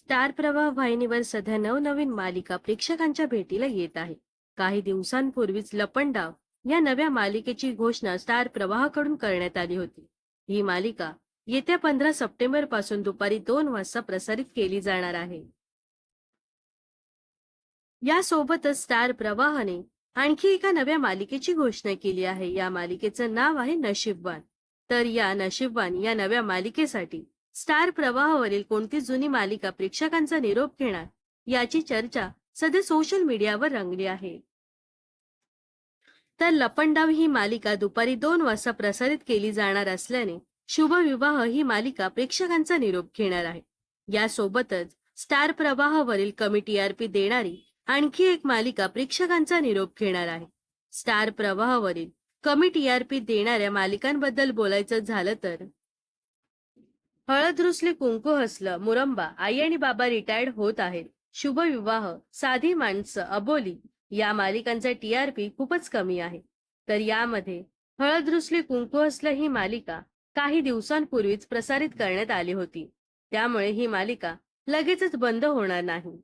Star प्रवाह वाहिनीवर सध्या नवनवीन मालिका प्रेक्षकांच्या भेटीला येत आहे. काही दिवसांपूर्वीच लपंडाव या नव्या मालिकेची घोषणा स्टार प्रवाहाकडून करण्यात आली होती. ही मालिका येत्या पंधरा सप्टेंबरपासून दुपारी दोन वाजता प्रसारित केली जाणार आहे. यासोबतच स्टार प्रवाहाने आणखी एका नव्या मालिकेची घोषणा केली आहे. या मालिकेचं नाव आहे नशीबवान. तर या नशीबवान या नव्या मालिकेसाठी स्टार प्रवाहावरील कोणती जुनी मालिका प्रेक्षकांचा निरोप घेणार याची चर्चा सध्या सोशल मीडियावर रंगली आहे. तर लपंडाव ही मालिका दुपारी दोन वाजता प्रसारित केली जाणार असल्याने शुभविवाह ही मालिका प्रेक्षकांचा निरोप घेणार आहे. यासोबतच स्टार प्रवाहावरील कमी टीआरपी देणारी आणखी एक मालिका प्रेक्षकांचा निरोप घेणार आहे. स्टार प्रवाहावरील कमी टीआरपी देणाऱ्या मालिकांबद्दल बोलायचं झालं तर हळद रुसली कुंकू हसलं मुरंबा आई आणि बाबा रिटायर्ड होत आहेत. शुभविवाह साधी माणसं अबोली. या मालिकांचा टीआरपी खूपच कमी आहे. तर यामध्ये हळद रुसली कुंकू हसलं ही मालिका काही दिवसांपूर्वीच प्रसारित करण्यात आली होती. त्यामुळे ही मालिका लगेचच बंद होणार नाही.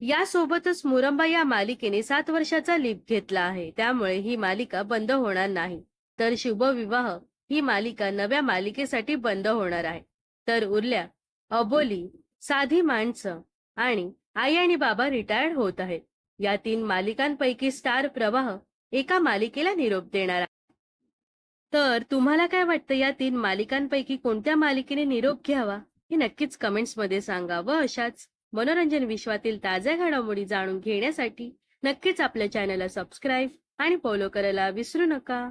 यासोबतच मुरंबा या मालिकेने सात वर्षाचा लीप घेतला आहे. त्यामुळे ही मालिका बंद होणार नाही. तर शुभविवाह ही मालिका नव्या मालिकेसाठी बंद होणार आहे. तर उरल्या अबोली साधी माणसं आणि आई आणि बाबा रिटायर्ड होत आहेत. या तीन मालिकांपैकी स्टार प्रवाह एका मालिकेला निरोप देणार आहे. तर तुम्हाला काय वाटतं या तीन मालिकांपैकी कोणत्या मालिकेने निरोप घ्यावा? हे नक्कीच कमेंट्समध्ये सांगा व अशाच मनोरंजन विश्वातील ताज्या घडामोडी जाणून घेण्यासाठी नक्कीच आपल्या चॅनलला सबस्क्राईब आणि फॉलो करायला विसरू नका.